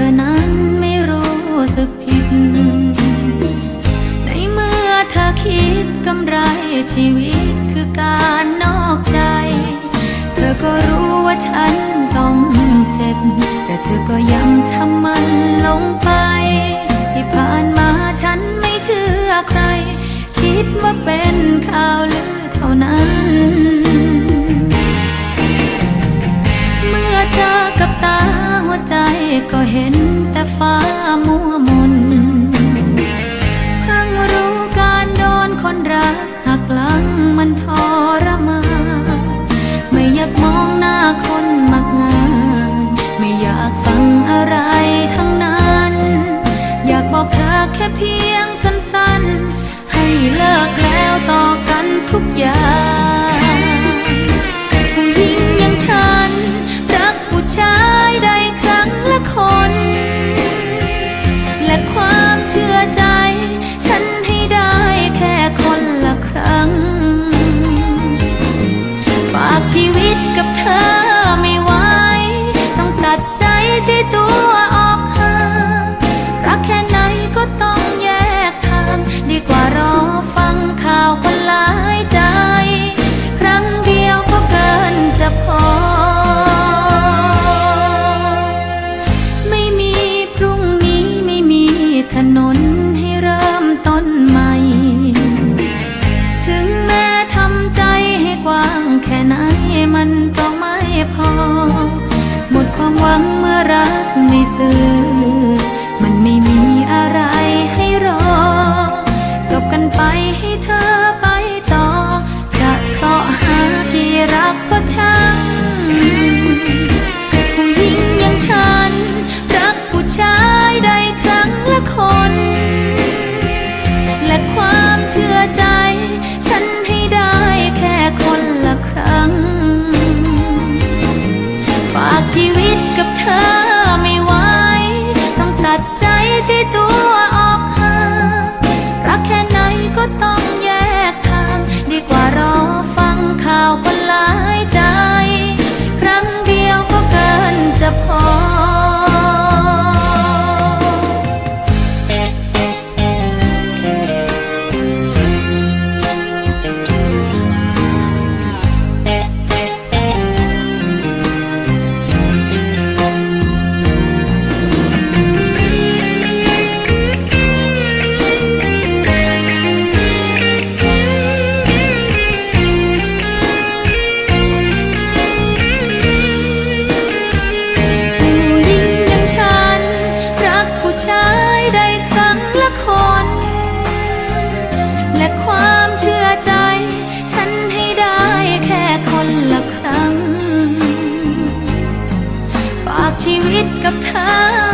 ธอนั้นไม่รู้สึกผิด ในเมื่อเธอคิดกำไรชีวิตคือการนอกใจ เธอก็รู้ว่าฉันต้องเจ็บ แต่เธอก็ยังทำมันลงไป ที่ผ่านมาฉันไม่เชื่อใคร คิดว่าเป็นากแค่เพียงสั้นๆ ให้เลิกแล้วต่อกันทุกอย่าง ผู้หญิงอย่างฉันรักผู้ชาย งเมื่อรักไม่ซื่อ มันไม่มีอะไรให้รอ จบกันไปให้เธอ กับเธอ